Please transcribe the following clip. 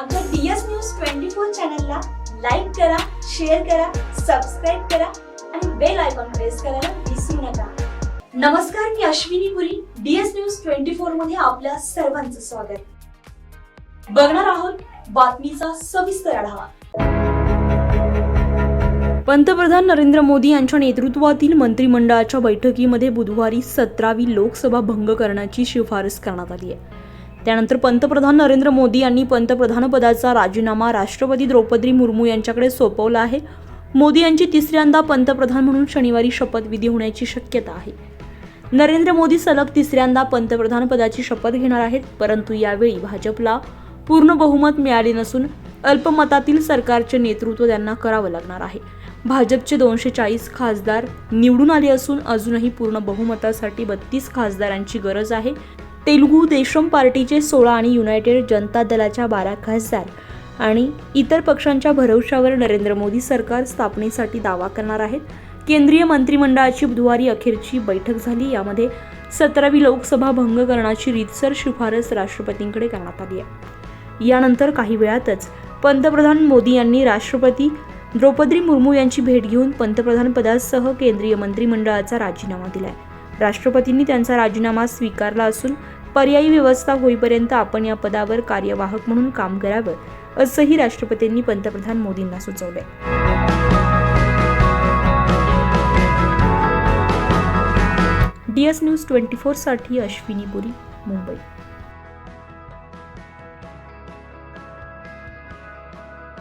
आमच्या DS news twenty four चॅनलला like करा शेअर करा सबस्क्राईब करा आणि बेल आयकॉन प्रेस करायला विसरू नका. नमस्कार मी Ashwini Puri DS news twenty फोरमध्ये आपल्या सर्वांचं स्वागत. बघणार आहोत बातमीचा सविस्तर आढावा. पंतप्रधान नरेंद्र मोदी यांच्या नेतृत्वातील मंत्रिमंडळाच्या बैठकीमध्ये बुधवारी सतरावी लोकसभा भंग करण्याची शिफारस करण्यात आली आहे. त्यानंतर पंतप्रधान नरेंद्र मोदी यांनी पंतप्रधानपदाचा राजीनामा राष्ट्रपती द्रौपदी मुर्मू यांच्याकडे सोपवला आहे. मोदी यांची तिसऱ्यांदा पंतप्रधान म्हणून शनिवारी शपथविधी होण्याची शक्यता आहे. नरेंद्र मोदी सलग तिसऱ्यांदा पंतप्रधानपदाची शपथ घेणार आहेत परंतु यावेळी भाजपला पूर्ण बहुमत मिळाले नसून अल्पमतातील सरकारचे नेतृत्व त्यांना करावं लागणार आहे. भाजपचे दोनशे चाळीस खासदार निवडून आले असून अजूनही पूर्ण बहुमतासाठी बत्तीस खासदारांची गरज आहे. तेलुगू देशम पार्टीचे सोळा आणि युनायटेड जनता दलाच्या बारा खासदार आणि इतर पक्षांच्या भरवशावर नरेंद्र मोदी सरकार स्थापनेसाठी दावा करणार आहेत. केंद्रीय मंत्रिमंडळाची बुधवारी अखेरची बैठक झाली. यामध्ये सतरावी लोकसभा भंग करण्याची रीतसर शिफारस राष्ट्रपतींकडे करण्यात आली आहे. यानंतर काही वेळातच पंतप्रधान मोदी यांनी राष्ट्रपती द्रौपदी मुर्मू यांची भेट घेऊन पंतप्रधान पदासह केंद्रीय मंत्रिमंडळाचा राजीनामा दिलाय. राष्ट्रपतींनी त्यांचा राजीनामा स्वीकारला असून पर्यायी व्यवस्था होईपर्यंत आपण या पदावर कार्यवाहक म्हणून काम करावं असंही राष्ट्रपतींनी पंतप्रधान मोदींना सुचवलंय. डी एस न्यूज ट्वेंटी फोरसाठी अश्विनी पुरी मुंबई.